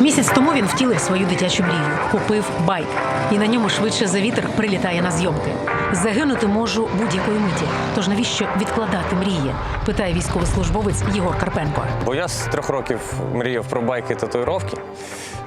Місяць тому він втілив свою дитячу мрію, купив байк, і на ньому швидше за вітер прилітає на зйомки. Загинути можу будь-якої миті. Тож навіщо відкладати мрії? питає військовослужбовець Єгор Карпенко. Бо я з трьох років мріяв про байки і татуїровки.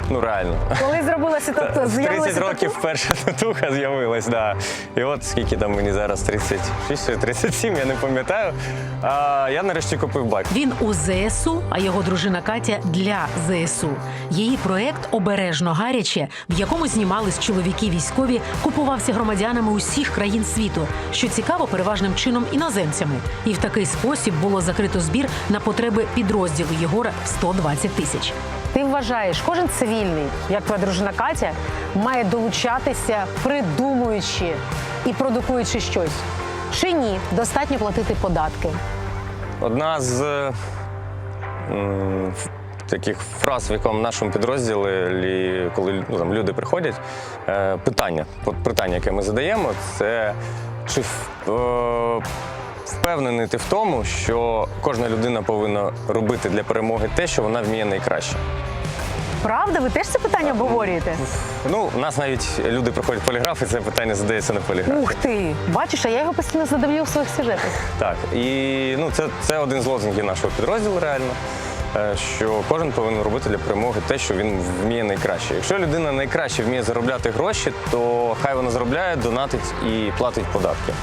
Ну реально. Коли зробилася тату, з'явилася 30 років перша татуха з'явилась, да. І от скільки там мені зараз 36 чи 37, я не пам'ятаю. А я нарешті купив байк. Він у ЗСУ, а його дружина Катя для ЗСУ. Її проект обережно гаряче, в якому знімались чоловіки військові, купувався громадянами усіх країн світу, що цікаво переважним чином іноземцями. І в такий спосіб було закрито збір на потреби підрозділу Єгора в 120 тисяч. Ти вважаєш, кожен цивільний, як твоя дружина Катя, має долучатися, придумуючи і продукуючи щось. Чи ні, достатньо платити податки. Одна з м, таких фраз в якому в нашому підрозділі, коли ну, там, люди приходять, е, питання, питання, яке ми задаємо, це чи е, впевнений ти в тому, що кожна людина повинна робити для перемоги те, що вона вміє найкраще. Правда, ви теж це питання обговорюєте? Ну, у нас навіть люди проходять поліграф, і це питання задається на поліграфі. Ух ти! Бачиш, а я його постійно задавлю в своїх сюжетах. Так, і ну, це, це один з лозунгів нашого підрозділу, реально. е, Що кожен повинен робити для перемоги те, що він вміє найкраще. Якщо людина найкраще вміє заробляти гроші, то хай вона заробляє, донатить і платить податки.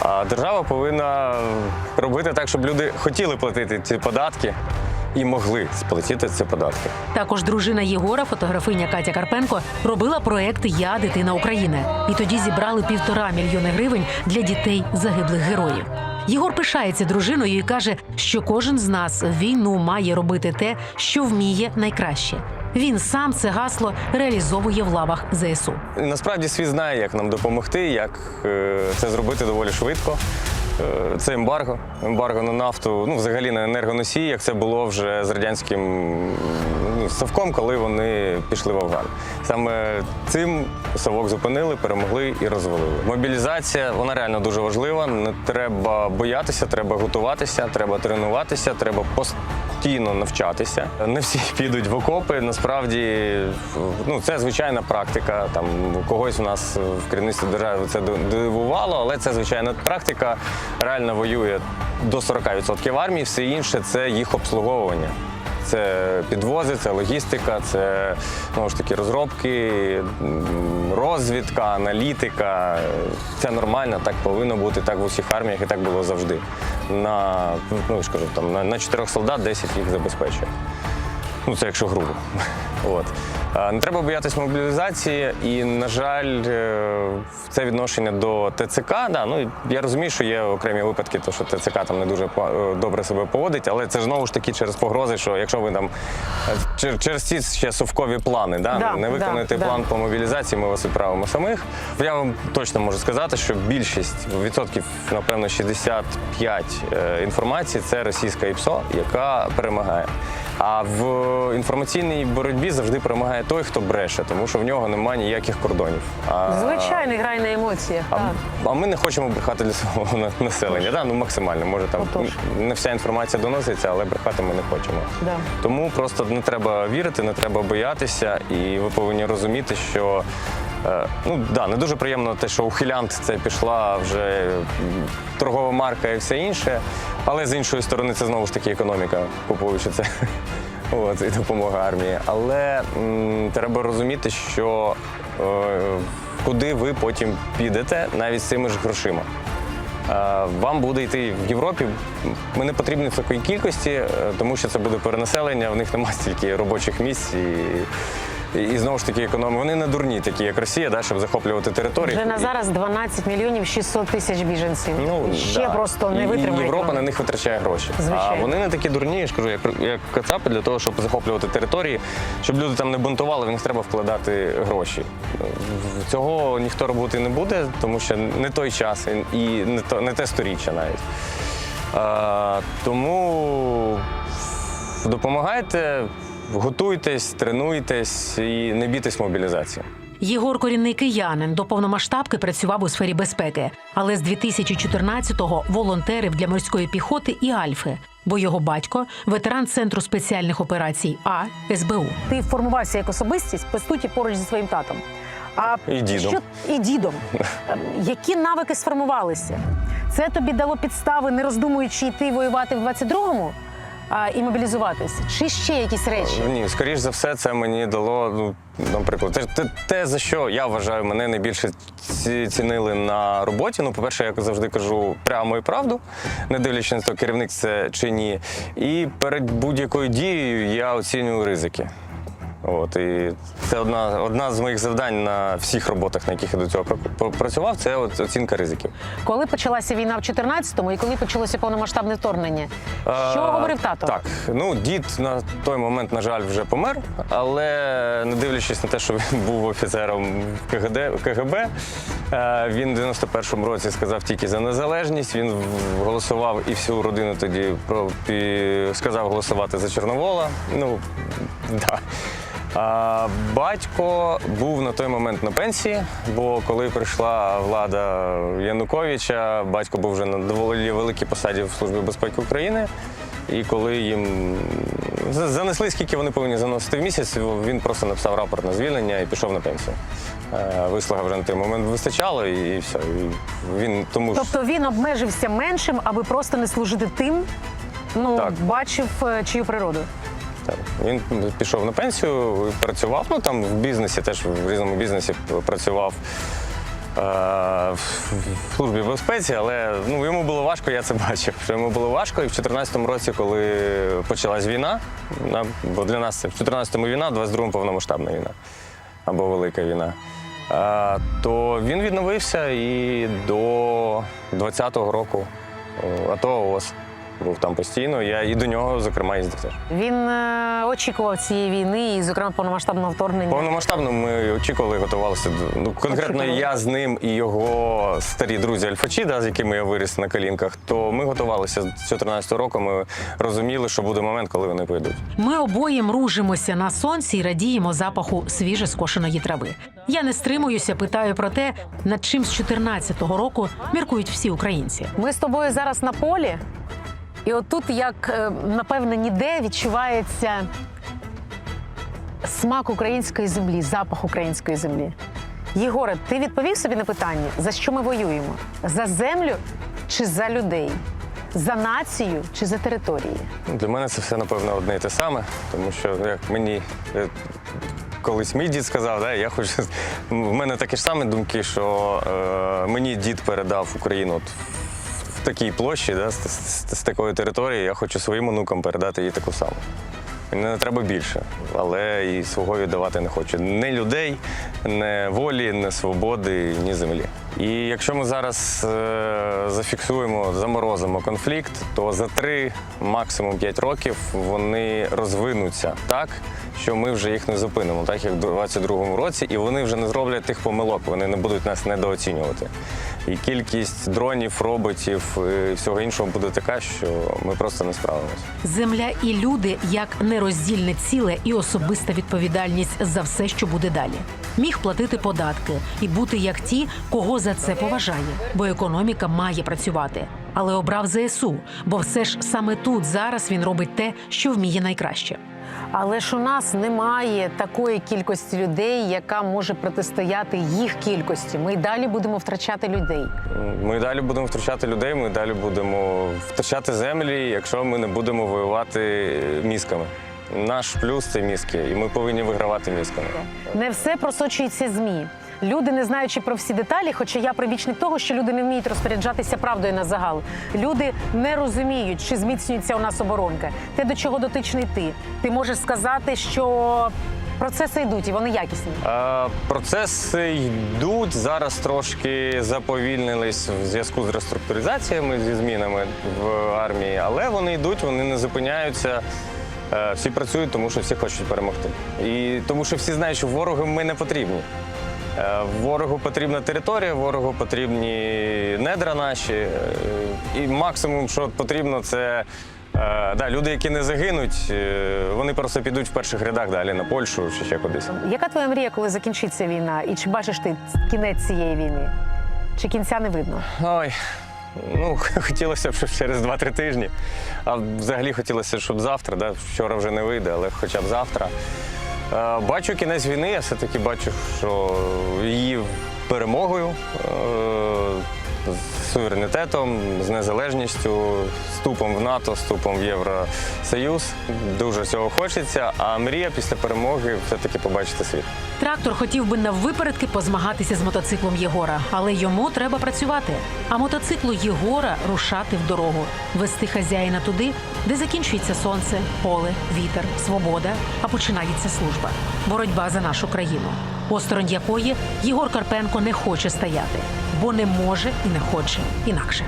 А держава повинна робити так, щоб люди хотіли платити ці податки і могли сплатити ці податки. Також дружина Єгора, фотографиня Катя Карпенко, робила проект Я дитина України. І тоді зібрали півтора мільйони гривень для дітей загиблих героїв. Єгор пишається дружиною і каже, що кожен з нас війну має робити те, що вміє найкраще. Він сам це гасло реалізовує в лавах ЗСУ. Насправді світ знає, як нам допомогти, як е, це зробити доволі швидко. Е, Це ембарго, ембарго на нафту, ну взагалі на енергоносії, як це було вже з радянським ну, совком, коли вони пішли в Афган. Саме цим совок зупинили, перемогли і розвалили. Мобілізація вона реально дуже важлива. Не треба боятися, треба готуватися, треба тренуватися, треба постійно навчатися. Не всі підуть в окопи. Насправді, ну це звичайна практика. Там когось у нас в керівництві держави це дивувало, але це звичайна практика. Реально воює до 40% армії, все інше це їх обслуговування. Це підвози, це логістика, це знову ж таки розробки, розвідка, аналітика. Це нормально, так повинно бути, так в усіх арміях і так було завжди. На ну я там на, 4 солдат 10 їх забезпечує. Ну, це якщо грубо. От. Не треба боятися мобілізації, і, на жаль, е, це відношення до ТЦК. Да, ну, я розумію, що є окремі випадки, то що ТЦК там не дуже е, добре себе поводить, але це ж знову ж таки через погрози, що якщо ви там е, через ці ще совкові плани, да, Да, не виконуєте да, да. план по мобілізації, ми вас відправимо самих. Я вам точно можу сказати, що більшість відсотків, напевно, 65 е, інформації це російська ІПСО, яка перемагає. А в інформаційній боротьбі завжди перемагає той, хто бреше, тому що в нього немає ніяких кордонів. А, Звичайно, грай на емоціях. а, так. а ми не хочемо брехати для свого населення. Да? Ну, максимально. Може, там Отож. не вся інформація доноситься, але брехати ми не хочемо. Да. Тому просто не треба вірити, не треба боятися, і ви повинні розуміти, що. Е, Ну да, не дуже приємно те, що ухилянт це пішла вже торгова марка і все інше. Але з іншої сторони, це знову ж таки економіка, купуючи це. От, і допомога армії. Але м, треба розуміти, що е, куди ви потім підете навіть з цими ж грошима. Е, Вам буде йти в Європі. Ми не потрібні в такої кількості, е, тому що це буде перенаселення, в них немає стільки робочих місць і, і, і знову ж таки економи. Вони не дурні, такі як Росія, да, щоб захоплювати території. Вже на зараз 12 мільйонів 600 тисяч біженців. Ну, Ще да. просто не І- і витримає. Європа на них витрачає гроші. Звичайно. А вони не такі дурні, я ж кажу, як, як кацапи для того, щоб захоплювати території, щоб люди там не бунтували, в них треба вкладати гроші. Цього ніхто робити не буде, тому що не той час і- і не, то, не те сторіччя навіть. А, тому допомагайте, готуйтесь, тренуйтесь і не бійтесь мобілізації. Єгор корінний киянин до повномасштабки працював у сфері безпеки, але з 2014-го волонтерив для морської піхоти і Альфи, бо його батько ветеран центру спеціальних операцій А СБУ. Ти формувався як особистість, по суті, поруч зі своїм татом. А І дідом. Що, і дідом. Які навики сформувалися? Це тобі дало підстави, не роздумуючи йти воювати в 22-му а, і мобілізуватись? Чи ще якісь речі? Ні, скоріш за все, це мені дало, ну, наприклад, те, те, те, за що я вважаю, мене найбільше ці- цінили на роботі. Ну, по-перше, я завжди кажу прямо і правду, не дивлячись на те, керівник це чи ні. І перед будь-якою дією я оцінюю ризики. От, і це одна, одна з моїх завдань на всіх роботах, на яких я до цього пр- працював, це от оцінка ризиків. Коли почалася війна в 14-му і коли почалося повномасштабне вторгнення? Що А, говорив тато? Так, ну дід на той момент, на жаль, вже помер, але не дивлячись на те, що він був офіцером КГД, КГБ, е, він в 91-му році сказав тільки за незалежність. Він голосував і всю родину тоді про сказав голосувати за Чорновола. Ну да. Батько був на той момент на пенсії, бо коли прийшла влада Януковича, батько був вже на доволі великій посаді в Службі безпеки України. І коли їм занесли, скільки вони повинні заносити в місяць, він просто написав рапорт на звільнення і пішов на пенсію. Е, Вислуга вже на той момент вистачало, і, все. І він тому ж Тобто він обмежився меншим, аби просто не служити тим, ну, Так. бачив е, чию природу. Так. Він пішов на пенсію, працював. Ну там в бізнесі, теж в різному бізнесі працював е, в службі безпеці, але ну, йому було важко, я це бачив. Що йому було важко. І в 2014 році, коли почалась війна, на- бо для нас це в 2014-му війна, в 22-му повномасштабна війна або велика війна. е, То він відновився і до 20-го року е, АТО ООС був там постійно. Я і до нього, зокрема, їздив теж. Він е, очікував цієї війни і, зокрема, повномасштабного вторгнення. Повномасштабно ми очікували, готувалися до ну конкретно Очікували. я з ним і його старі друзі Альфачі, да, з якими я виріс на колінках. То ми готувалися з 2014 року. Ми розуміли, що буде момент, коли вони поїдуть. Ми обоє мружимося на сонці і радіємо запаху свіже скошеної трави. Я не стримуюся, питаю про те, над чим з 14-го року міркують всі українці. Ми з тобою зараз на полі, і отут, як е, напевне, ніде відчувається смак української землі, запах української землі. Єгоре, ти відповів собі на питання, за що ми воюємо? За землю чи за людей? За націю чи за території? Для мене це все напевно одне і те саме, тому що як мені е, колись мій дід сказав, да, я хочу. В мене такі ж самі думки, що е, мені дід передав Україну от такій площі, да, з, з, з такої території, я хочу своїм онукам передати їй таку саму. Мені не треба більше, але і свого віддавати не хочу. Ні людей, не волі, не свободи, ні землі. І якщо ми зараз е, зафіксуємо, заморозимо конфлікт, то за три, максимум п'ять років вони розвинуться так, що ми вже їх не зупинимо, так як в 22-му році, і вони вже не зроблять тих помилок, вони не будуть нас недооцінювати. І кількість дронів, роботів і всього іншого буде така, що ми просто не справимося. Земля і люди як нероздільне ціле і особиста відповідальність за все, що буде далі. Міг платити податки і бути як ті, кого за це поважає, бо економіка має працювати. Але обрав ЗСУ, бо все ж саме тут зараз він робить те, що вміє найкраще. Але ж у нас немає такої кількості людей, яка може протистояти їх кількості. Ми й далі будемо втрачати людей. Ми далі будемо втрачати людей, ми далі будемо втрачати землі, якщо ми не будемо воювати мізками. Наш плюс це мізки, і ми повинні вигравати мізками. Не все просочується змі. Люди, не знаючи про всі деталі, хоча я прибічник того, що люди не вміють розпоряджатися правдою на загал. Люди не розуміють, чи зміцнюється у нас оборонка. Те, до чого дотичний ти. Ти можеш сказати, що процеси йдуть і вони якісні. Е, Процеси йдуть зараз трошки заповільнились в зв'язку з реструктуризаціями зі змінами в армії, але вони йдуть, вони не зупиняються. Е, Всі працюють, тому що всі хочуть перемогти. І тому що всі знають, що ворогу ми не потрібні. Е, Ворогу потрібна територія, ворогу потрібні недра наші. е, І максимум, що потрібно, це да, люди, які не загинуть, вони просто підуть в перших рядах далі на Польщу чи ще кудись. Яка твоя мрія, коли закінчиться війна? І чи бачиш ти кінець цієї війни? Чи кінця не видно? Ой, ну хотілося б, щоб через 2-3 тижні. А взагалі хотілося, щоб завтра, да? вчора вже не вийде, але хоча б завтра. Е, Бачу кінець війни, я все-таки бачу, що її перемогою, е, з суверенітетом, з незалежністю, вступом в НАТО, вступом в Євросоюз. Дуже цього хочеться. А мрія після перемоги все-таки побачити світ. Трактор хотів би наввипередки позмагатися з мотоциклом Єгора, але йому треба працювати. А мотоциклу Єгора рушати в дорогу, вести хазяїна туди, де закінчується сонце, поле, вітер, свобода, а починається служба. Боротьба за нашу країну, осторонь якої Єгор Карпенко не хоче стояти, бо не може і не хоче інакше.